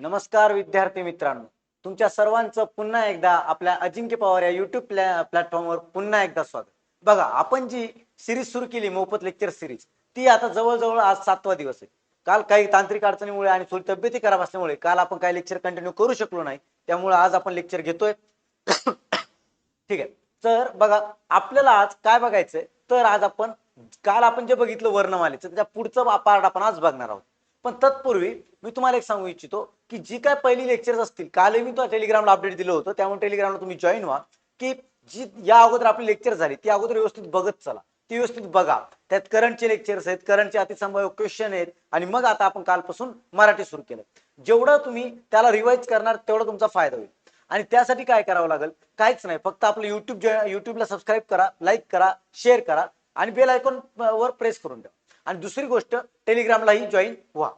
नमस्कार विद्यार्थी मित्रांनो. तुमच्या सर्वांचं पुन्हा एकदा आपल्या अजिंक्य पवार या युट्यूब प्लॅ प्लॅटफॉर्मवर पुन्हा एकदा स्वागत. बघा आपण जी सिरीज सुरू केली मोफत लेक्चर सिरीज ती आता जवळजवळ आज सातवा दिवस आहे. काल काही तांत्रिक अडचणीमुळे आणि थोडी तब्येती खराब असल्यामुळे काल आपण काही लेक्चर कंटिन्यू करू शकलो नाही. त्यामुळे आज आपण लेक्चर घेतोय. ठीक आहे. तर बघा आपल्याला आज काय बघायचंय? तर आज आपण काल आपण जे बघितलं वर्णमालेचं त्याच्या पुढचं पार्ट आपण आज बघणार आहोत. पण तत्पूर्वी मी तुम्हाला एक सांगू इच्छितो की जी काय पहिली लेक्चर्स असतील कालही मी तुम्हाला टेलिग्रामला अपडेट दिलं होतं त्यामुळे टेलिग्रामला तुम्ही जॉईन व्हा की जी या अगोदर आपली लेक्चर झाली ती अगोदर व्यवस्थित बघत चला ती व्यवस्थित बघा. त्यात करंटचे लेक्चर्स आहेत करंटचे अतिसंभाव्य क्वेश्चन आहेत आणि मग आता आपण कालपासून मराठी सुरू केलं. जेवढं तुम्ही त्याला रिवाईज करणार तेवढा तुमचा फायदा होईल. आणि त्यासाठी काय करावं लागेल? काहीच नाही फक्त आपलं युट्यूब युट्यूबला सबस्क्राईब करा लाईक करा शेअर करा आणि बेल आयकॉन वर प्रेस करून द्या आणि दुसरी गोष्ट टेलिग्रामलाही जॉईन व्हा.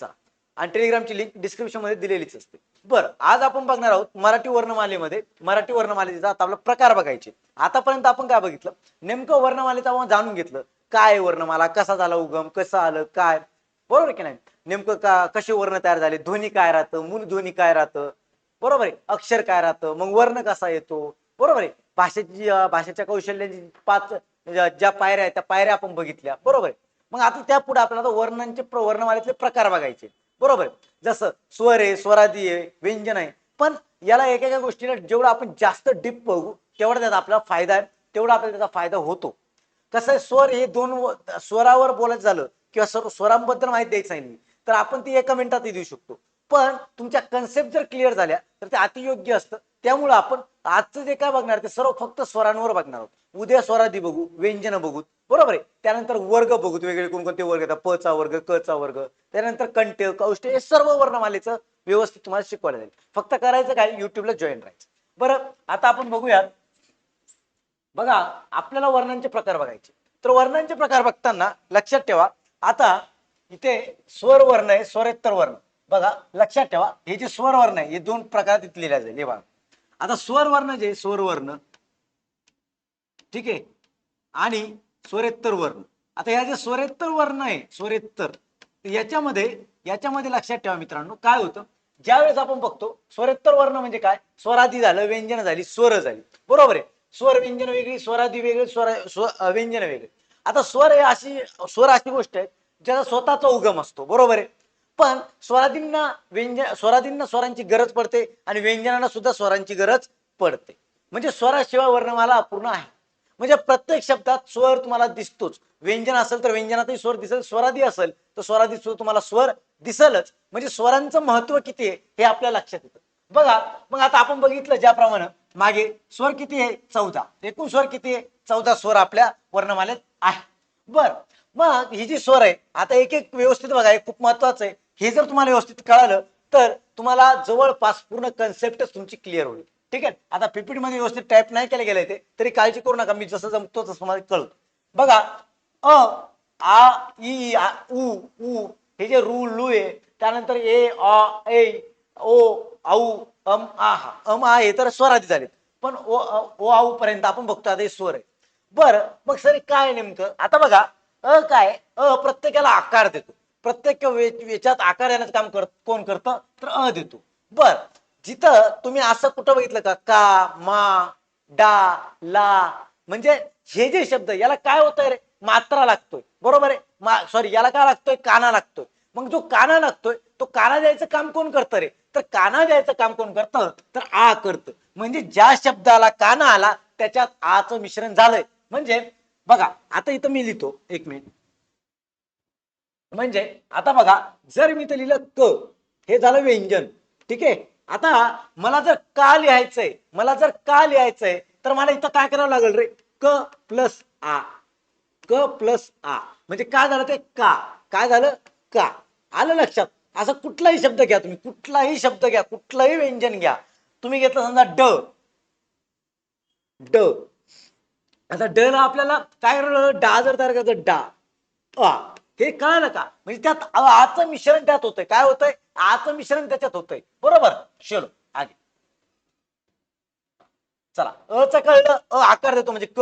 चला. आणि टेलिग्रामची लिंक डिस्क्रिप्शनमध्ये दिलेलीच असते. बरं आज आपण बघणार आहोत मराठी वर्णमालेमध्ये. मराठी वर्णमालेचा आता आपला प्रकार बघायचे. आतापर्यंत आपण काय बघितलं? नेमकं वर्णमालेचं आपण जाणून घेतलं. काय वर्णमाला? कसा झाला उगम? कसं आलं? काय? बरोबर आहे की नाही? नेमकं का कसे वर्ण तयार झाले? ध्वनी काय राहतं? मूल ध्वनी काय राहतं? बरोबर आहे. अक्षर काय राहतं? मग वर्ण कसा येतो? बरोबर आहे. भाषेची भाषेच्या कौशल्याची पाच ज्या पायऱ्या आहेत त्या पायऱ्या आपण बघितल्या. बरोबर आहे. मग आता त्या पुढे आपल्याला आता वर्णांचे प्र- वर्णमालेतले प्रकार बघायचे. बरोबर? जसं स्वर आहे स्वरादी आहे व्यंजन आहे. पण याला एकेका गोष्टीला जेवढं आपण जास्त डीप बघू तेवढा त्याचा आपल्याला फायदा आहे तेवढा आपल्याला त्याचा फायदा होतो. कसं आहे स्वर हे दोन स्वरावर बोलायचं झालं किंवा सर्व स्वरांबद्दल माहिती द्यायची सांगितली तर आपण ती एका मिनिटातही देऊ शकतो. पण तुमच्या कन्सेप्ट जर क्लिअर झाल्या तर ते अतियोग्य असतं. त्यामुळं आपण आजचं जे काय बघणार ते सर्व फक्त स्वरांवर बघणार आहोत. उद्या स्वरादी बघू व्यंजन बघू बरोबर आहे. त्यानंतर वर्ग बघू वेगळे कोणकोणते वर्ग येतात प चा वर्ग क चा वर्ग. त्यानंतर कंटे कौष्ट हे सर्व वर्णमालेचं व्यवस्थित तुम्हाला शिकवलं जाईल. फक्त करायचं काय? युट्यूबला जॉईन राहायचं. बरं आता आपण बघूयात. बघा आपल्याला वर्णांचे प्रकार बघायचे. तर वर्णांचे प्रकार बघताना लक्षात ठेवा आता इथे स्वर वर्ण आहे स्वरेत्तर वर्ण. बघा लक्षात ठेवा हे जे स्वर वर्ण आहे हे दोन प्रकारात इथे लिहिल्या जाईल. हे बघा. आता स्वर वर्ण जे स्वर वर्ण. ठीक आहे? आणि स्वरेत्तर वर्ण. आता या जे स्वरेत्तर वर्ण आहे स्वरेत्तर याच्यामध्ये याच्यामध्ये लक्षात ठेवा मित्रांनो काय होतं? ज्यावेळेस आपण बघतो स्वरेत्तर वर्ण म्हणजे काय? स्वरादी झालं व्यंजन झाली स्वर झाली. बरोबर आहे? स्वर व्यंजन वेगळी स्वराधी वेगळी स्वर व्यंजन वेगळी. आता स्वर हे अशी स्वर अशी गोष्ट आहे ज्याचा स्वतःचा उगम असतो. बरोबर आहे? पण स्वरादींना व्यंजन स्वराधींना स्वरांची गरज पडते आणि व्यंजनांना सुद्धा स्वरांची गरज पडते. म्हणजे स्वराशिवाय वर्णमाला अपूर्ण आहे. म्हणजे प्रत्येक शब्दात स्वर तुम्हाला दिसतोच. व्यंजन असेल तर व्यंजनातही स्वर दिसेल स्वरादी असेल तर स्वरादी सुद्धा तुम्हाला स्वर दिसलच. म्हणजे स्वरांचं महत्त्व किती आहे हे आपल्या लक्षात येतं. बघा मग आता आपण बघितलं ज्याप्रमाणे मागे स्वर किती आहे चौदा. एकूण स्वर किती आहे चौदा स्वर आपल्या वर्णमालेत आहे. बर मग ही जी स्वर आहे आता एक एक व्यवस्थित बघा हे खूप महत्वाचं आहे. हे जर तुम्हाला व्यवस्थित कळालं तर तुम्हाला जवळपास पूर्ण कन्सेप्टच तुमची क्लिअर होईल. ठीक आहे? आता पीपीटी मध्ये व्यवस्थित टाईप नाही केलं गेलं ते तरी काळजी करू नका मी जसं जमतो तसं मला कळतो बघा अ आ इ आ, उ उ हे जे रू लू आहे त्यानंतर ए अ ए ओ औ अम आ हा. अम आ हे तर स्वरादी झालेत. पण ओ ओ आऊ पर्यंत आपण बघतो आता हे स्वर आहे. बरं मग सर काय नेमकं? आता बघा अ काय? अ प्रत्येकाला आकार देतो. प्रत्येक वेच्यात याच्यात आकार येण्याचं काम करत कोण करतं? तर अ देतो. बर जिथं तुम्ही असं कुठं बघितलं का? का मा डा ला म्हणजे हे जे शब्द याला काय होतंय रे? मात्रा लागतोय. बरोबर आहे? मा सॉरी याला काय लागतोय? काना लागतोय. मग जो काना लागतोय तो काना द्यायचं काम कोण करतं रे? तर काना द्यायचं काम कोण करतं? तर आ करतं. म्हणजे ज्या शब्दाला काना आला त्याच्यात आचं मिश्रण झालंय. म्हणजे बघा आता इथं मी लिहितो. एक मिनिट म्हणजे आता बघा जर मी इथं लिहिलं क हे झालं व्यंजन. ठीक आहे? आता मला जर का लिहायचंय मला जर का लिहायचंय तर मला इथं काय करावं लागेल रे? क प्लस आ. क प्लस आ. म्हणजे काय झालं ते? का. काय झालं? का. आलं लक्षात? असं कुठलाही शब्द घ्या तुम्ही. कुठलाही शब्द घ्या. कुठलाही व्यंजन घ्या. तुम्ही घेतलं समजा ड. ड. आता ड ला आपल्याला काय करावं डा जर तयार करायचं डा. आ हे कळलं का? म्हणजे त्यात आ- आचं मिश्रण त्यात होतंय. काय होतंय? आचं मिश्रण त्याच्यात होतंय. बरोबर? चलो आगे. चला अ च कळलं अ आकार देतो म्हणजे क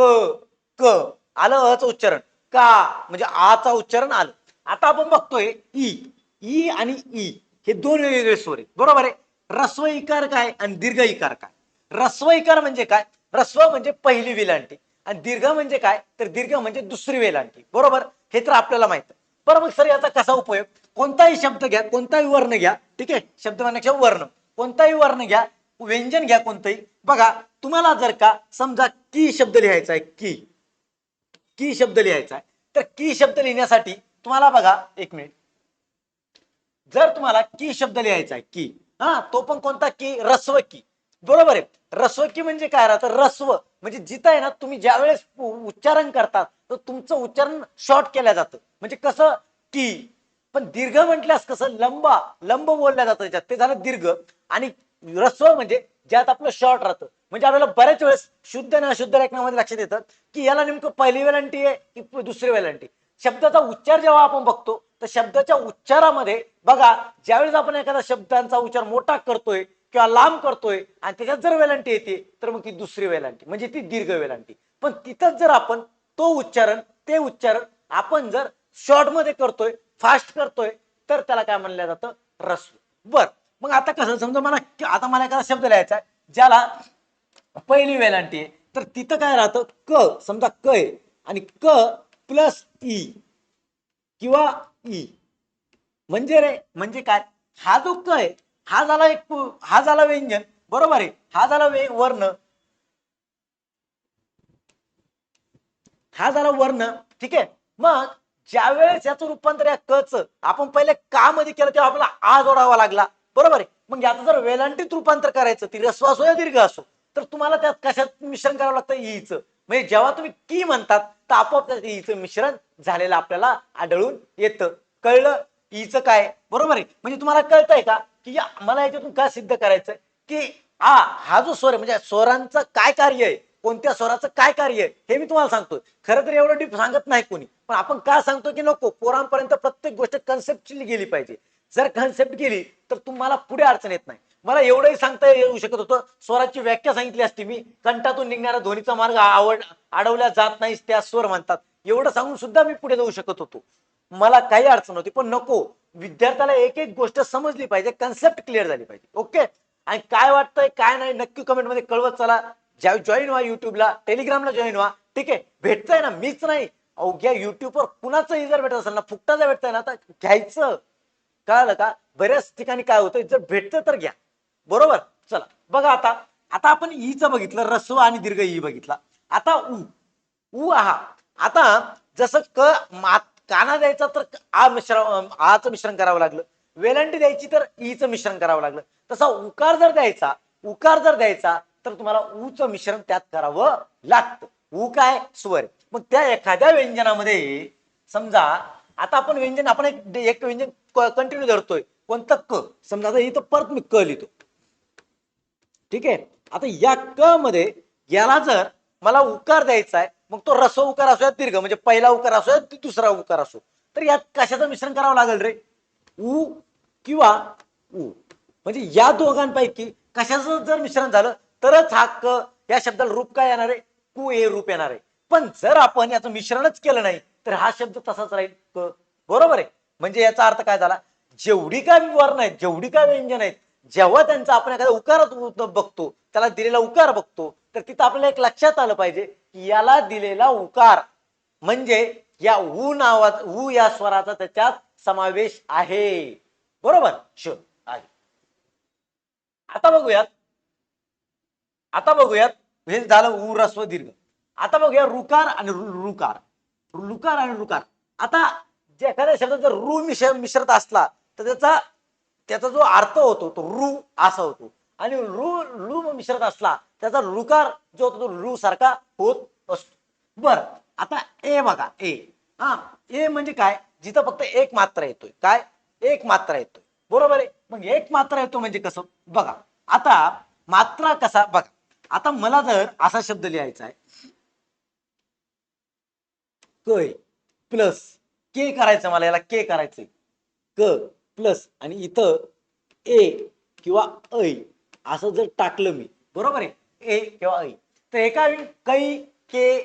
क. आलं अ उच्चारण. का? म्हणजे आचा उच्चारण आलं. आता आपण बघतोय ई. ई आणि ई. हे दोन वेगवेगळे स्वर आहेत. बरोबर आहे? रस्व इकार काय आणि दीर्घ इकार काय? रस्व इकार म्हणजे काय? रस्व म्हणजे पहिली वेलांटी. आणि दीर्घ म्हणजे काय? तर दीर्घ म्हणजे दुसरी वेलांटी. बरोबर? हे तर आपल्याला माहीत आहे. बरं मग सर याचा कसा उपयोग? कोणताही शब्द घ्या कोणताही वर्ण घ्या ठीक आहे? शब्द म्हणण्यापेक्षा वर्ण. कोणताही वर्ण घ्या व्यंजन घ्या कोणतंही. बघा तुम्हाला जर का समजा की शब्द लिहायचा आहे की. की शब्द लिहायचा आहे. तर की शब्द लिहिण्यासाठी तुम्हाला बघा एक मिनिट. जर तुम्हाला की शब्द लिहायचा आहे की. हा तो पण कोणता की? रस्व की. बरोबर आहे? रस्व की म्हणजे काय? राहतं रस्व म्हणजे जिथं आहे ना तुम्ही ज्या वेळेस उच्चारण करतात तर तुमचं उच्चारण शॉर्ट केलं जातं. म्हणजे कसं? की पण दीर्घ म्हटल्यास कसं? लंबा लंब बोलल्या जातं त्याच्यात. ते झालं दीर्घ. आणि रस्व म्हणजे ज्यात आपलं शॉर्ट राहतं. म्हणजे आपल्याला बऱ्याच वेळेस शुद्ध आणि अशुद्ध लेखनामध्ये लक्षात येतं की याला नेमकं पहिली वेलांटी आहे की दुसरी वेलांटी? शब्दाचा उच्चार जेव्हा आपण बघतो तर शब्दाच्या उच्चारामध्ये बघा ज्यावेळेस आपण एखाद्या शब्दांचा उच्चार मोठा करतोय किंवा लांब करतोय आणि त्याच्यात जर वेलांटी येते तर मग ती दुसरी वेलांटी. म्हणजे ती दीर्घ वेलांटी. पण तिथंच जर आपण तो उच्चारण ते उच्चारण आपण जर शॉर्टमध्ये करतोय फास्ट करतोय तर त्याला काय म्हणलं जातं? रस्व. बर. मग आता कसं समजा मला आता मला एखादा शब्द लिहायचा आहे ज्याला पहिली वेलांटी आहे तर तिथं काय राहतं? क समजा क आहे आणि क प्लस ई e किंवा ई म्हणजे रे म्हणजे काय? हा जो क आहे हा झाला एक हा झाला व्यंजन बरोबर आहे? हा झाला वे वर्ण हा झाला वर्ण. ठीक आहे? मग ज्या वेळेस याचं रूपांतर या कच आपण पहिले का मध्ये केलं तेव्हा आपल्याला आ जोडावा लागला. बरोबर आहे? मग याचं जर वेलांटीत रूपांतर करायचं ती रस्व असो या दीर्घ असो तर तुम्हाला त्यात कशात मिश्रण करावं लागतं? ईचं. म्हणजे जेव्हा तुम्ही की म्हणतात तर आपोआप त्यात ईचं मिश्रण झालेलं आपल्याला आढळून येतं. कळलं? ईचं काय? बरोबर आहे? म्हणजे तुम्हाला कळतंय का? की मला याच्यातून काय सिद्ध करायचं की आ हा जो स्वर म्हणजे स्वरांचं काय कार्य आहे? कोणत्या स्वराचं काय कार्य आहे हे मी तुम्हाला सांगतोय. खरं तर एवढं डीप सांगत नाही कोणी. पण आपण काय सांगतो की नको पोरांपर्यंत प्रत्येक गोष्ट कन्सेप्टली गेली पाहिजे. जर कन्सेप्ट गेली तर तुम्हाला पुढे अडचण येत नाही. मला एवढंही सांगता येऊ शकत होतं. स्वराची व्याख्या सांगितली असती मी. कंठातून निघणारा ध्वनीचा मार्ग आवड अडवल्या जात नाही त्या स्वर म्हणतात. एवढं सांगून सुद्धा मी पुढे जाऊ शकत होतो. मला काही अडचण होती पण नको. विद्यार्थ्याला एक एक गोष्ट समजली पाहिजे कन्सेप्ट क्लिअर झाली पाहिजे. ओके? आणि काय वाटतंय काय नाही नक्की कमेंटमध्ये कळवत चला. ज्या जॉईन व्हा युट्यूबला टेलिग्रामला जॉईन व्हा. ठीक आहे? भेटतंय ना मीच नाही. अवघ्या युट्यूबवर कुणाचंही जर भेटत असेल ना फुकटा जर भेटतंय ना तर घ्यायचं. कळलं का? बऱ्याच ठिकाणी काय होतं जर भेटतं तर घ्या. बरोबर? चला. बघा आता. आता आपण ईचं बघितलं रस्व आणि दीर्घ ई बघितला. आता उ उ आहा. आता जसं क मात काना द्यायचा तर आ मिश्रण आचं मिश्रण करावं लागलं. वेलंटी द्यायची तर ईचं मिश्रण करावं लागलं. तसा उकार जर द्यायचा उकार जर द्यायचा तर तुम्हाला ऊचं मिश्रण त्यात करावं लागतं. ऊ काय? स्वर मग त्या एखाद्या व्यंजनामध्ये समजा आता आपण व्यंजन आपण एक एक व्यंजन कंटिन्यू धरतोय. कोणतं क? समजा आता इथं परत मी क लिहितो. ठीक आहे? आता या क मध्ये याला जर मला उकार द्यायचा आहे मग तो रस उकार असूया दीर्घ म्हणजे पहिला उकार असूया दुसरा उकार असो तर यात कशाचं मिश्रण करावं लागेल रे? उ किंवा उ म्हणजे या दोघांपैकी कशाचं जर मिश्रण झालं तरच हक्क या शब्दाला रूप काय येणार आहे? कु हे रूप येणार आहे. पण जर आपण याचं मिश्रणच केलं नाही तर हा शब्द तसाच राहील. क बरोबर आहे? म्हणजे याचा अर्थ काय झाला? जेवढी काय वर्ण आहेत जेवढी काय व्यंजन आहेत जेव्हा त्यांचा आपण एखादा उकार बघतो त्याला दिलेला उकार बघतो तर तिथं आपल्याला एक लक्षात आलं पाहिजे की याला दिलेला उकार म्हणजे या उ नावा उ या स्वराचा त्याच्यात समावेश आहे. बरोबर? श आहे. आता बघूयात. आता बघूयात हे झालं उ रस्व दीर्घ. आता बघूया रुकार आणि रुकार रुकार आणि रुकार आता जे एखाद्या शब्दात जर रु मिश्र मिश्रत असला तर त्याचा त्याचा जो अर्थ होतो तो रु असा होतो. आणि रु लु मिश्रत असला त्याचा रुकार जो होतो तो रु सारखा होत असतो. बर आता ए बघा ए. हा ए म्हणजे काय? जिथं फक्त एक मात्रा येतोय. काय? एक मात्रा येतोय. बरोबर आहे? मग एक मात्रा येतो म्हणजे कसं? बघा आता मात्रा कसा? बघा. आता मला जर असा शब्द लिहायचा आहे. क प्लस के करायचं मला याला के करायचंय. क प्लस आणि इथं ए किंवा ऐ असं जर टाकलं मी बरोबर आहे? ए किंवा ऐ तर एका कै के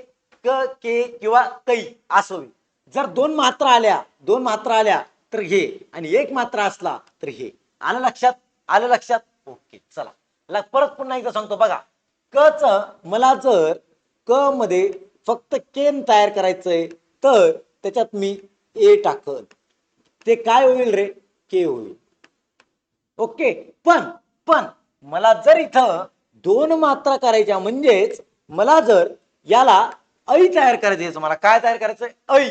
क के किंवा कै असं होईल. जर दोन मात्रा आल्या दोन मात्रा आल्या तर हे. आणि एक मात्रा असला तर हे. आलं लक्षात? आलं लक्षात? ओके चला. परत पुन्हा एकदा सांगतो बघा. क च मला जर क मध्ये फक्त केन तयार करायचंय तर त्याच्यात मी ए टाकल. ते काय होईल रे? के होईल. ओके? पण पण मला जर इथं दोन मात्रा करायच्या म्हणजेच मला जर याला ऐ तयार करायचं मला काय तयार करायचंय? ऐ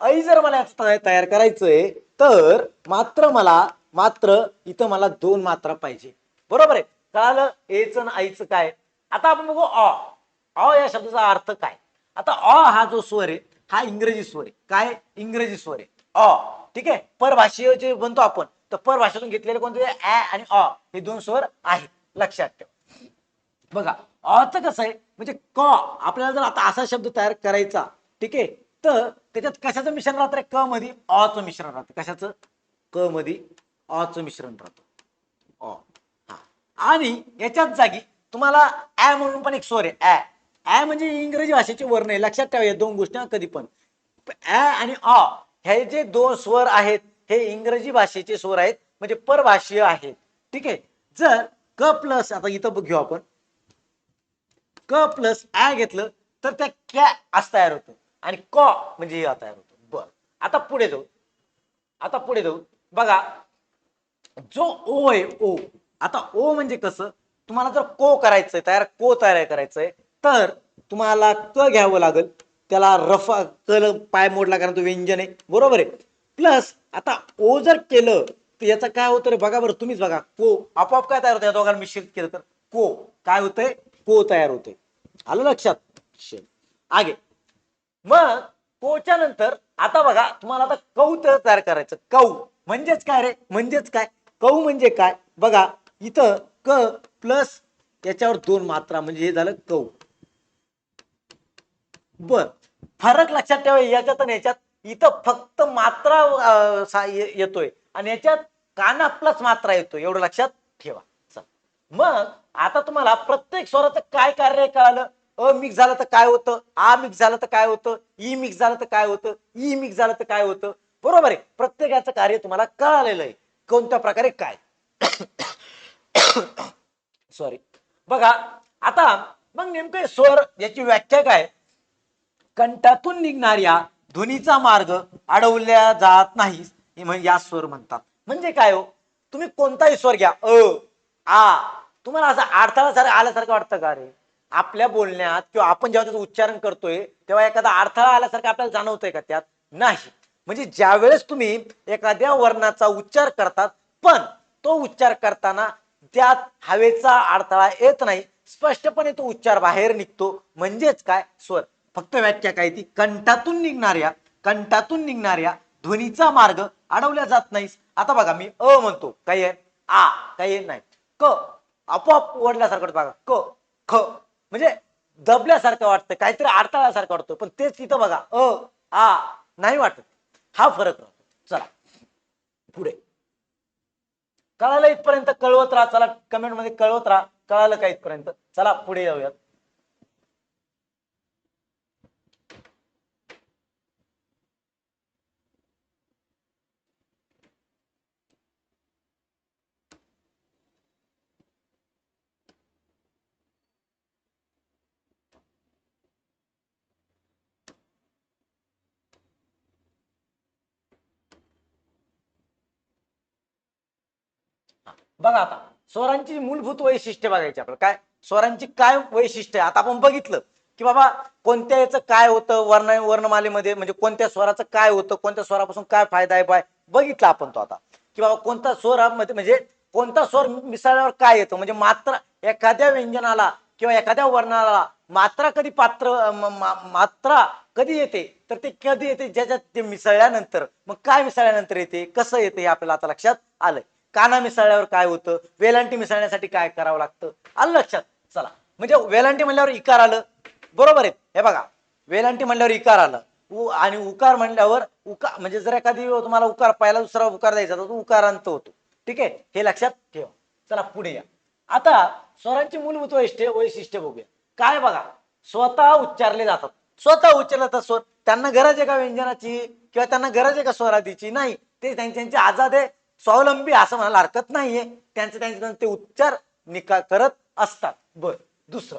ऐ जर मला याचं तयार करायचंय तर मात्र मला मात्र इथं मला दोन मात्रा पाहिजे. बरोबर आहे? कळालं? एच आणि आईचं काय? आता आपण बघू अ. अ या शब्दाचा अर्थ काय? आता अ हा जो स्वर आहे हा इंग्रजी स्वर आहे. काय? इंग्रजी स्वर आहे. अ. ठीक आहे? परभाषीय जे म्हणतो आपण. तर परभाषेतून घेतलेले कोणते? ॲ आणि अ हे दोन स्वर आहेत. लक्षात ठेवा. बघा अचं कसं आहे? म्हणजे क आपल्याला जर आता असा शब्द तयार करायचा ठीक आहे? तर त्याच्यात कशाचं मिश्रण राहतं रे? क मध्ये अचं मिश्रण राहतं. कशाचं? क मध्ये अचं मिश्रण राहतं. अ. हा. आणि याच्याच जागी तुम्हाला ॲ म्हणून पण एक स्वर आहे ॲ ॲ म्हणजे इंग्रजी भाषेचे वर्ण आहे लक्षात ठेवा या दोन गोष्टी कधी पण. ऍ आणि अ हे जे दोन स्वर आहेत हे इंग्रजी भाषेचे स्वर आहेत म्हणजे परभाषीय आहेत. ठीक आहे? जर क प्लस आता इथं घेऊ आपण. क प्लस ॲ घेतलं तर त्या कॅ अस तयार होतं. आणि क म्हणजे हे तयार होतं. बर. आता पुढे जाऊ. आता पुढे जाऊ. बघा जो ओ आहे ओ आता ओ म्हणजे कसं? तुम्हाला जर को करायचंय तयार को तयार करायचंय तर तुम्हाला क घ्यावं लागेल. त्याला रफा कल पाय मोडला कारण तो व्यंजन आहे. बरोबर आहे. प्लस आता ओ जर केलं तर याचं काय होतं रे? बघा बरं तुम्हीच बघा. को. आपोआप काय तयार होतं या दोघांना मिश्रित केलं तर. को. काय होतंय? को तयार होते आलं लक्षात? शे. आगे. मग कोच्या नंतर आता बघा तुम्हाला आता कौ तयार करायचं. कौ. म्हणजेच काय रे? म्हणजेच काय? कौ म्हणजे काय? बघा इथं क प्लस याच्यावर दोन मात्रा म्हणजे हे झालं कौ. बर. फरक लक्षात ठेवा याच्यात आणि याच्यात. इथं फक्त मात्रा येतोय. आणि याच्यात काना प्लस मात्रा येतोय एवढं लक्षात ठेवा. मग आता तुम्हाला प्रत्येक स्वराचं काय कार्य कळालं? अ मिक्स झालं तर काय होतं? आ मिक्स झालं तर काय होतं? ई मिक्स झालं तर काय होतं? ई मिक्स झालं तर काय होतं? बरोबर आहे. प्रत्येकाचं कार्य तुम्हाला कळालेलं आहे. कोणत्या प्रकारे काय? सॉरी बघा आता मग नेमकं स्वर याची व्याख्या काय? कंठातून निघणाऱ्या ध्वनीचा मार्ग अडवल्या जात नाही हे या स्वर म्हणतात. म्हणजे काय हो? तुम्ही कोणताही स्वर घ्या. अ आ. तुम्हाला असं अडथळासारखं आल्यासारखं वाटतं का रे? आपल्या बोलण्यात किंवा आपण जेव्हा त्याचं उच्चारण करतोय तेव्हा एखादा अडथळा आल्यासारखं आपल्याला जाणवतोय का त्यात? नाही. म्हणजे ज्या वेळेस तुम्ही एखाद्या वर्णाचा उच्चार करतात पण तो उच्चार करताना त्यात हवेचा अडथळा येत नाही. स्पष्टपणे तो उच्चार बाहेर निघतो. म्हणजेच काय? स्वर. फक्त व्याख्या काय ती? कंठातून निघणाऱ्या कंठातून निघणाऱ्या ध्वनीचा मार्ग अडवल्या जात नाही आता बघा मी अ म्हणतो. काय आहे? आ. काही नाही. क. आपोआप ओढल्यासारखं वाटतं. बघा क ख. म्हणजे दबल्यासारखं वाटतं. काहीतरी अडथळ्यासारखं वाटतं. पण तेच तिथं बघा अ आ. नाही वाटत. हा फरक राहतो. चला. पुढे. कळालं इथपर्यंत कळवत राहा. चला कमेंटमध्ये कळवत राहा. कळालं का इथपर्यंत? चला पुढे जाऊयात. बघा आता स्वरांची मूलभूत वैशिष्ट्य बघायची आपल्याला. काय? स्वरांची काय वैशिष्ट्य आता आपण बघितलं की बाबा कोणत्या याचं काय होतं वर्ण वर्णमालेमध्ये? म्हणजे कोणत्या स्वराचं काय होतं? कोणत्या स्वरापासून काय फायदा आहे? बाय बघितलं आपण तो आता. की बाबा कोणता स्वरामध्ये म्हणजे कोणता स्वर मिसळल्यावर काय येतं? म्हणजे मात्रा एखाद्या व्यंजनाला किंवा एखाद्या वर्णाला मात्रा कधी पात्र मात्रा कधी येते? तर ते कधी येते? ज्याच्यात ते मिसळल्यानंतर. मग काय मिसळल्यानंतर येते? कसं येते? हे आपल्याला आता लक्षात आलंय. काना मिसळल्यावर काय होतं? वेलांटी मिसळण्यासाठी काय करावं लागतं? आलं लक्षात? चला. म्हणजे वेलांटी म्हणल्यावर इकार आलं. बरोबर आहे. हे बघा. वेलांटी म्हणल्यावर इकार आलं. उ आणि उकार म्हणल्यावर उकार म्हणजे जर एखादी तुम्हाला उकार पहिला दुसरा उकार द्यायचा तर तो उकारांत होतो. ठीक आहे? हे लक्षात ठेवा. चला पुढे या. आता स्वरांची मूलभूत वैशिष्ट्य वैशिष्ट्य बघूया. काय बघा? स्वतः उच्चारले जातात. स्वतः उच्चारले जातात स्वर त्यांना गरज आहे का व्यंजनाची? किंवा त्यांना गरज आहे का स्वराधीची नाही. ते त्यांच्या आजाद आहे. स्वावलंबी असं म्हणायला हरकत नाहीये. त्यांचे त्यांचे ते उच्चार निका करत असतात. बर दुसरं.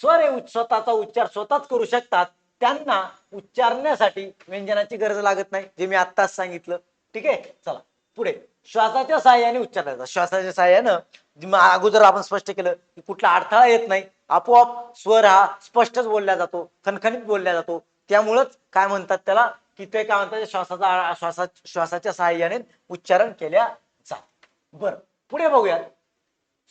स्वर हे स्वतःचा उच्चार स्वतःच करू शकतात. त्यांना उच्चारण्यासाठी व्यंजनाची गरज लागत नाही जे मी आत्ताच सांगितलं. ठीक आहे? चला पुढे. श्वासाच्या सहाय्याने उच्चारायचा श्वासाच्या सहाय्यानं अगोदर आपण स्पष्ट केलं की कुठला अडथळा येत नाही. आपोआप स्वर हा स्पष्टच बोलला जातो खणखणीत बोलला जातो. त्यामुळंच काय म्हणतात त्याला? की ते काय म्हणतात श्वासाचा श्वासा श्वासाच्या सहाय्याने उच्चारण केल्या जात. बरं पुढे बघूयात.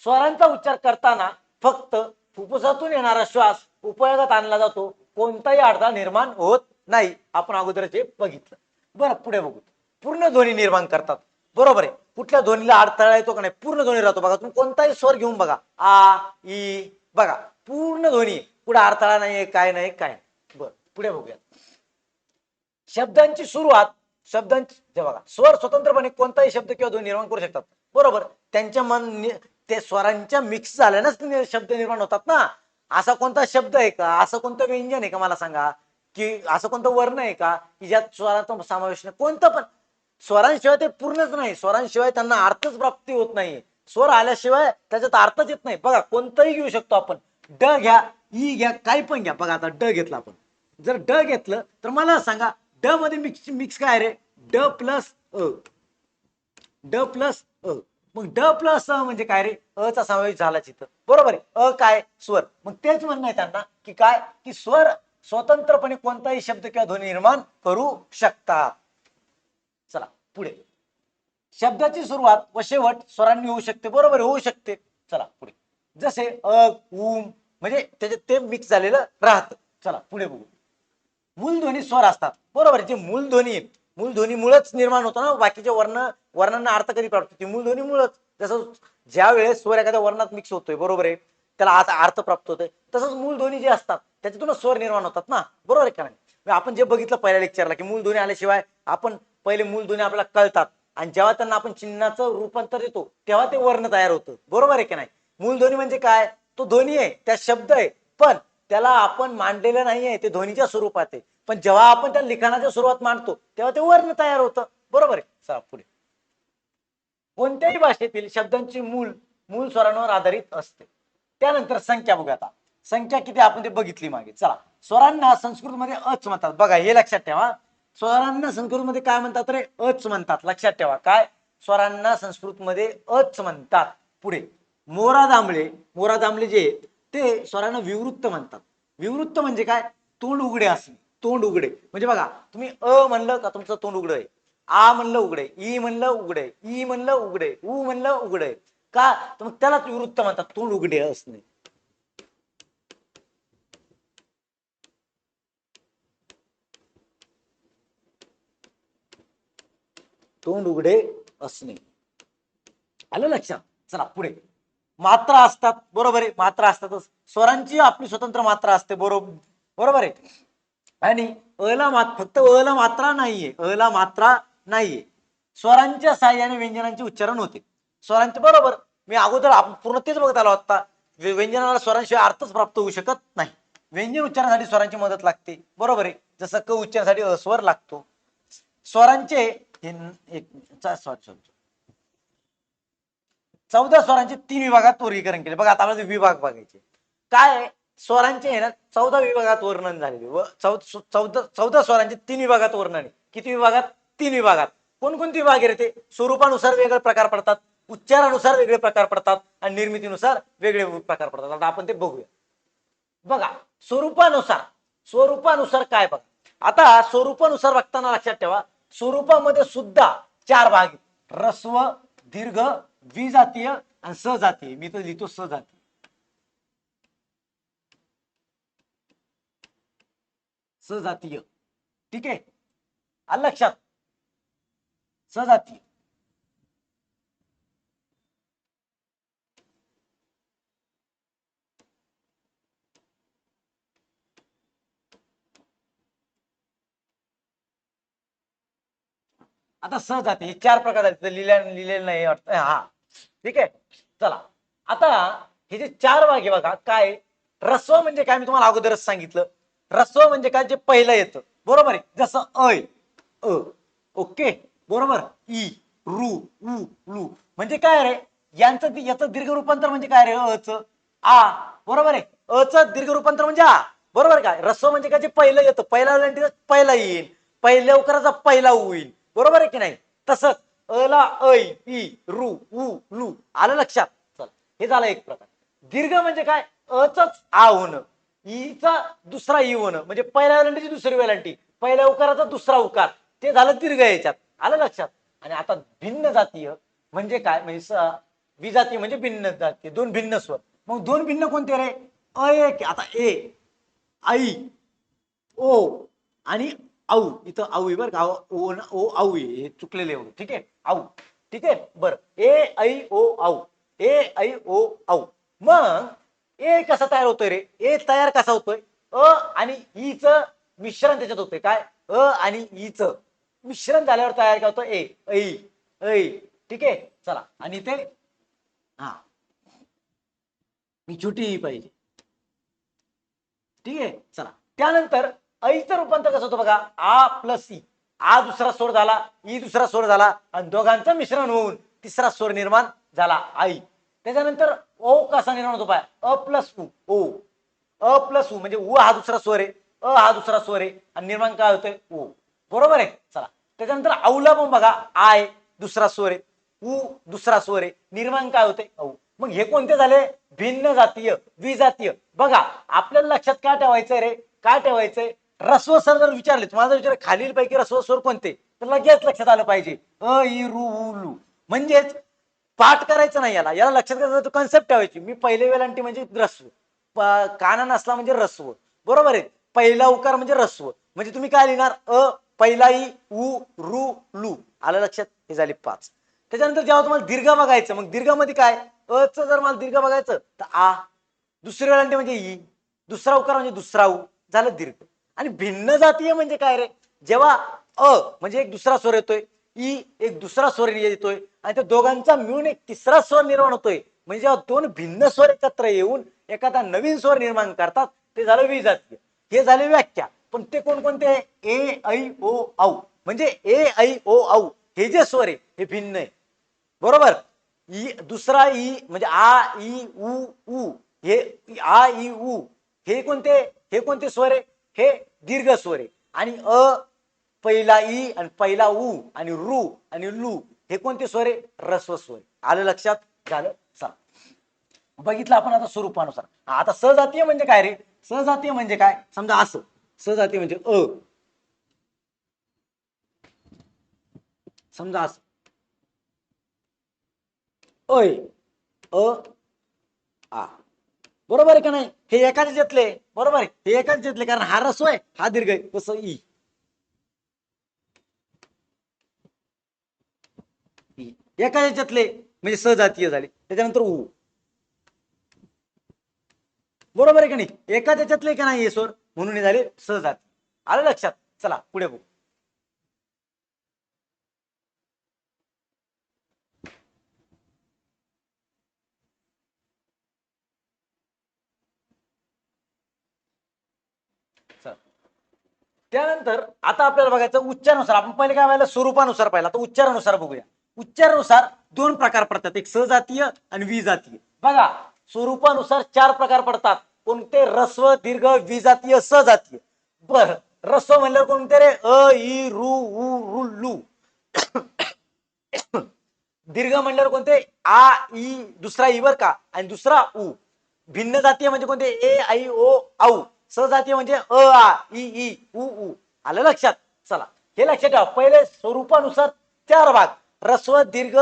स्वरांचा उच्चार करताना फक्त फुफ्फुसातून येणारा श्वास उपयोगात आणला जातो. कोणताही अडथळा निर्माण होत नाही आपण अगोदर जे बघितलं. बरं पुढे बघू पूर्ण ध्वनी निर्माण करतात. बरोबर आहे. कुठल्या ध्वनीला अडथळा येतो का नाही? पूर्ण ध्वनी राहतो बघा. तुम्ही कोणताही स्वर घेऊन बघा. आ ई बघा. पूर्ण ध्वनी. पुढे अडथळा नाहीये काय नाही काय नाही. बरं पुढे बघूयात. शब्दांची सुरुवात शब्दांची बघा स्वर स्वतंत्रपणे कोणताही शब्द किंवा ध्वनी निर्माण करू शकतात. बरोबर? त्यांच्या मन ते स्वरांच्या मिक्स झाल्यानंच शब्द निर्माण होतात ना. असा कोणता शब्द आहे का? असं कोणतं व्यंजन आहे का मला सांगा? की असं कोणतं वर्ण आहे का? की ज्यात स्वराचा समावेश नाही. कोणतं पण. स्वरांशिवाय ते पूर्णच नाही. स्वरांशिवाय त्यांना अर्थच प्राप्ती होत नाही. स्वर आल्याशिवाय त्याच्यात अर्थच येत नाही. बघा कोणतंही घेऊ शकतो आपण. ड घ्या ई घ्या काही पण घ्या. बघा आता ड घेतला आपण. जर ड घेतलं तर मला सांगा ड मध्ये मिक्स मिक्स काय रे? ड प्लस अ. ड प्लस अ. मग ड प्लस अ म्हणजे काय रे? अ चा समावेश झाला तिथं. बरोबर आहे. अ काय? स्वर. मग तेच म्हणणं आहे त्यांना की काय? की स्वर स्वतंत्रपणे कोणताही शब्द किंवा ध्वनी निर्माण करू शकतात चला पुढे. शब्दाची सुरुवात व शेवट स्वरांनी होऊ शकते. बरोबर होऊ शकते. चला पुढे. जसे अ उम म्हणजे त्याच्यात ते मिक्स झालेलं राहतं. चला पुढे बघू. मूलध्वनी स्वर असतात. बरोबर आहे, जे मूलध्वनी मूलध्वनीमुळेच निर्माण होतो ना बाकीचे वर्ण वर्णांना अर्थ कधी प्राप्त होते. मूलध्वनीमुळेच जसं ज्या वेळेस स्वर एखाद्या वर्णात मिक्स होतोय बरोबर आहे त्याला आता अर्थ प्राप्त होतोय. तसंच मूलध्वनी जे असतात त्याच्यातूनच स्वर निर्माण होतात ना. बरोबर आहे का नाही? आपण जे बघितलं पहिल्या लेक्चरला की मूलध्वनी आल्याशिवाय आपण पहिले मूलध्वनी आपल्याला कळतात. आणि जेव्हा त्यांना आपण चिन्हाचं रूपांतर देतो तेव्हा ते वर्ण तयार होतं. बरोबर आहे की नाही? मूलध्वनी म्हणजे काय? तो ध्वनी आहे त्या शब्द आहे. पण त्याला आपण मांडलेलं नाही आहे ते ध्वनीच्या स्वरूपात आहे. पण जेव्हा आपण त्या लिखाणाच्या सुरुवात मांडतो तेव्हा ते वर्ण तयार होतं. बरोबर आहे? चला पुढे. कोणत्याही भाषेतील शब्दांची मूल मूल स्वरांवर आधारित असते. त्यानंतर संख्या बघा आता. संख्या किती आपण ते बघितली मागे. चला. स्वरांना संस्कृतमध्ये अच म्हणतात. बघा हे लक्षात ठेवा. स्वरांना संस्कृतमध्ये काय म्हणतात रे? अच म्हणतात. लक्षात ठेवा. काय? स्वरांना संस्कृतमध्ये अच म्हणतात. पुढे. मोरा दांबळे मोरा दांबळे जे आहेत, ते स्वरांना विवृत्त म्हणतात. विवृत्त म्हणजे काय? तोंड उघडे असणे. तोंड उघडे. म्हणजे बघा तुम्ही अ म्हणलं का तुमचं तोंड उघडं आहे? आ म्हणलं उघडे ई म्हणलं उघडे ई म्हणलं उघडे उ म्हणलं उघडे का? तर मग त्यालाच विवृत्त म्हणतात. तोंड उघडे असणे. तोंड उघडे असणे. आलं लक्षात? चला पुढे. मात्रा असतात. बरोबर आहे. मात्रा असतातच. स्वरांची आपली स्वतंत्र मात्रा असते. बरोबर बरोबर आहे. आणि अला मात फक्त अला मात्रा नाहीये. अला मात्रा नाहीये. स्वरांच्या साह्याने व्यंजनांचे उच्चारण होते. स्वरांचे बरोबर. मी अगोदर पूर्ण तेच बघत आलो आता व्यंजनाला स्वरांशिवाय अर्थच प्राप्त होऊ शकत नाही. व्यंजन उच्चारणासाठी स्वरांची मदत लागते. बरोबर आहे. जसं क उच्चारासाठी अस्वर लागतो. स्वरांचे हे एक सॉरी सॉरी. चौदा स्वरांचे तीन विभागात वर्गीकरण केले. बघा आता आपल्याला विभाग बघायचे. काय स्वरांचे आहे ना चौदा विभागात वर्णन झालेले. व चौदा चौदा स्वरांचे तीन विभागात वर्णन आहे. किती विभागात? तीन विभागात. कोणकोणते विभाग येते स्वरूपानुसार वेगळे प्रकार पडतात उच्चारानुसार वेगळे प्रकार पडतात आणि निर्मितीनुसार वेगळे प्रकार पडतात. आता आपण ते बघूया. बघा स्वरूपानुसार स्वरूपानुसार काय बघा? आता स्वरूपानुसार बघताना लक्षात ठेवा. स्वरूपामध्ये सुद्धा चार भाग आहेत. रस्व दीर्घ द्विजातीय आणि सजातीय मी तर लिहितो सजातीय सजातीय ठीक आहे? लक्षात? सजातीय आता सहजाती हे चार प्रकार आहेत. लिहिल्या लिहिलेलं नाही वाटतं. हा. ठीक आहे? चला. आता हे जे चार भाग आहे बघा काय? रस्व म्हणजे काय? मी तुम्हाला अगोदरच सांगितलं. रस्व म्हणजे काय? जे पहिलं येतं. बरोबर आहे? जसं अय अ. ओके? बरोबर? ई रू उ लू. म्हणजे काय रे? यांचं याचं दीर्घ रूपांतर म्हणजे काय रे? अ च. आ. बरोबर आहे? अ च दीर्घ रूपांतर म्हणजे आ. बरोबर आहे काय रस्व म्हणजे काय? जे पहिलं येतं. पहिला पहिला येईल. पहिल्या उकाराचा पहिला होईल बरोबर आहे की नाही? तसंच अ ला ऐ ई रु उ लु आलं लक्षात? चल हे झालं एक प्रकार. दीर्घ म्हणजे काय? अचच आ होणं. ईचा दुसरा ई होणं. म्हणजे पहिल्या वेलांटीची दुसरी वेलांटी पहिल्या उकाराचा दुसरा उकार. ते झालं दीर्घ याच्यात. आलं लक्षात? आणि आता भिन्न जातीय म्हणजे काय? म्हणजे विजाती म्हणजे भिन्न जातीय. दोन भिन्न स्वर. मग दोन भिन्न कोणते रे? अ आता ए आई ओ आणि आऊ. इथं आऊ बरं का. ओ न- ओ आऊ हे चुकलेले एवढं. ठीक आहे? आऊ. ठीक आहे? बरं. ए ऐ ओ आऊ. ए ऐ ओ आऊ. मग ए कसा तयार होतोय रे? ए तयार कसा होतोय? अ आणि ईच मिश्रण त्याच्यात होतंय. काय? अ आणि ईच. मिश्रण झाल्यावर तयार काय होतं? ए ऐ ऐ. ठीक आहे? चला. आणि ते हा. मी छोटी पाहिजे. ठीक आहे? चला. त्यानंतर ऐचं रूपांतर कसं होतं बघा. आ प्लस ई आ दुसरा स्वर झाला ई दुसरा स्वर झाला आणि दोघांचं मिश्रण होऊन तिसरा स्वर निर्माण झाला आई. त्याच्यानंतर ओ कसा निर्माण होतो पाय? अ प्लस उ. ओ. अ प्लस उ म्हणजे उ हा दुसरा स्वर आहे. अ हा दुसरा स्वर आहे. आणि निर्माण काय होतोय? ओ. बरोबर आहे? चला. त्याच्यानंतर औला पण बघा. आय दुसरा स्वर आहे. उ दुसरा स्वर आहे. निर्माण काय होते औ. मग हे कोणते झाले? भिन्न जातीय विजातीय बघा आपल्याला लक्षात काय ठेवायचंय रे? काय ठेवायचंय? रस्व सर जर विचारले माझा विचार खालील पैकी रस्व स्वर कोणते? तर लगेच लक्षात आलं पाहिजे. अ इ रु उ लू. म्हणजेच पाठ करायचं नाही याला. याला लक्षात करायचं कन्सेप्ट ठेवायची. मी पहिले वेलांटी म्हणजे रस्व. काना नसला म्हणजे रस्व. बरोबर आहे? पहिला उकार म्हणजे रस्व. म्हणजे तुम्ही काय लिहिणार? अ पहिला ई उ रु लू. आलं लक्षात? हे झाले पाच. त्याच्यानंतर जेव्हा तुम्हाला दीर्घ बघायचं मग दीर्घामध्ये काय? अ च जर मला दीर्घ बघायचं तर आ. दुसरी वेलांटी म्हणजे ई दुसरा उकार म्हणजे दुसरा उ. झालं दीर्घ. आणि भिन्न जातीय म्हणजे काय रे? जेव्हा अ म्हणजे एक दुसरा स्वर येतोय ई एक दुसरा स्वर येतोय आणि त्या दोघांचा मिळून एक तिसरा स्वर निर्माण होतोय. म्हणजे जेव्हा दोन भिन्न स्वर एकत्र येऊन एखादा नवीन स्वर निर्माण करतात ते झालं विजातीय हे झाले व्याख्या. पण ते कोणकोणते ए ऐ ओ औ. म्हणजे ए ऐ ओ औ हे जे स्वर आहे हे भिन्न आहे. बरोबर? ई दुसरा ई म्हणजे आ ई उ उ. हे आ ई उ. हे कोणते? हे कोणते स्वर आहे? हे दीर्घ स्वर आहे. आणि अ पहिला ई आणि पहिला उ आणि रु आणि लू हे कोणते स्वर आहे? रस्व स्वर आलं लक्षात? झालं? चला. बघितलं आपण आता स्वरूपानुसार. आता सहजातीय म्हणजे काय रे? सहजातीय म्हणजे काय? समजा असं. सहजातीय म्हणजे अ. समजा असं. अय अ आ. बरोबर आहे का नाही? हे एकाच घेतले. बरोबर आहे. हे एकाच घेतले कारण हा रस्व आहे हा दीर्घ आहे. कसं ई. एका याच्यातले म्हणजे सजातीय झाले. त्याच्यानंतर उ. बरोबर आहे का नाही? एका त्याच्यातले का नाही हे स्वर? म्हणून हे झाले सहजाती आलं लक्षात? चला पुढे बघू. त्यानंतर आता आपल्याला बघायचं उच्चारानुसार. आपण पहिले काय व्हायला स्वरूपानुसार पाहिला. तर उच्चारानुसार बघूया. उच्चारानुसार दोन प्रकार पडतात. एक सहजातीय आणि विजातीय. बघा स्वरूपानुसार चार प्रकार पडतात. कोणते? रस्व दीर्घ विजातीय सहजातीय बर रस्व म्हणल्यावर कोणते रे? अ ई रु उ रु लू. दीर्घ म्हणल्यावर कोणते? आ ई दुसरा इवर बर का? आणि दुसरा उ. भिन्न जातीय म्हणजे कोणते? ए आई ओ आऊ. सहजातीय म्हणजे अ आ ई ई उ उ. आलं लक्षात? चला. हे लक्षात ठेवा. पहिले स्वरूपानुसार चार भाग. रस्व दीर्घ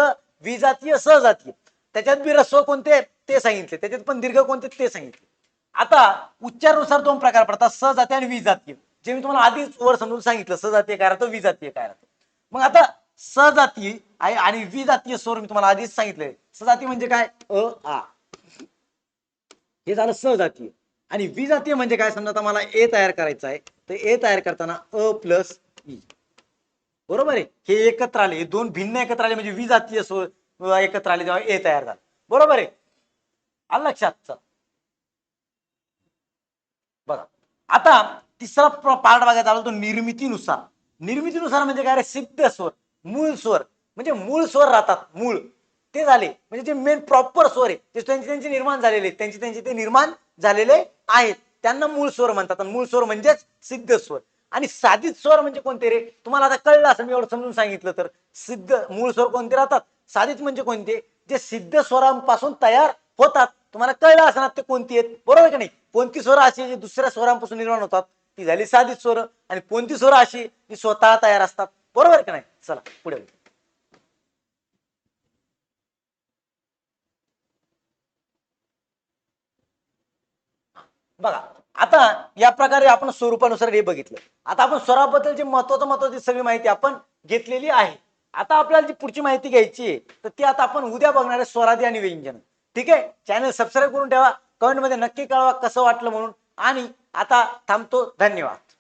विजातीय सहजातीय त्याच्यात बी रस्व कोणते? ते सांगितले. त्याच्यात पण दीर्घ कोणते? ते सांगितले. आता उच्चारानुसार दोन प्रकार पडतात. सहजातीय आणि विजातीय. जे मी तुम्हाला आधीच वर समजून सांगितलं. सहजातीय काय राहतं? विजातीय काय राहतं? मग आता सजातीय आहे आणि विजातीय स्वर मी तुम्हाला आधीच सांगितलंय. सजातीय म्हणजे काय? अ आ. हे झालं सहजातीय आणि विजातीय म्हणजे काय? समजा आता मला ए तयार करायचं आहे. तर ए तयार करताना अ प्लस ई बरोबर आहे? हे एकत्र आले. हे दोन भिन्न एकत्र आले म्हणजे विजातीय सो एकत्र आले तेव्हा ए तयार झाला. बरोबर आहे? आलं लक्षात? बघा. आता तिसरा पार्ट बघायचा आला तो निर्मितीनुसार. निर्मितीनुसार म्हणजे काय? रे सिद्ध स्वर मूळ स्वर. म्हणजे मूळ स्वर राहतात. मूळ. ते झाले. म्हणजे जे मेन प्रॉपर स्वर आहे ते त्यांचे त्यांचे निर्माण झालेले आहेत त्यांचे त्यांचे ते निर्माण झालेले आहेत. त्यांना मूळ स्वर म्हणतात. मूळ स्वर म्हणजेच सिद्ध स्वर. आणि साधित स्वर म्हणजे कोणते रे? तुम्हाला आता कळलं असं मी एवढं समजून सांगितलं तर. सिद्ध मूळ स्वर कोणते राहतात? साधित म्हणजे कोणते? जे सिद्ध स्वरांपासून तयार होतात. तुम्हाला कळलं असणार ते कोणती आहेत? बरोबर का नाही? कोणती स्वर अशी जी दुसऱ्या स्वरांपासून निर्माण होतात? ती झाली साधित स्वर. आणि कोणती स्वर अशी जी स्वतः तयार असतात? बरोबर का नाही? चला पुढे बघा आता या प्रकारे आपण स्वरूपानुसार हे बघितलं. आता आपण स्वराबद्दलची महत्वाचं महत्वाची सगळी माहिती आपण घेतलेली आहे. आता आपल्याला जी पुढची माहिती घ्यायची आहे तर ती आता आपण उद्या बघणार आहे स्वरादी आणि व्यंजन. ठीक आहे? चॅनल सबस्क्राईब करून ठेवा. कमेंटमध्ये नक्की कळवा कसं वाटलं म्हणून. आणि आता थांबतो. धन्यवाद.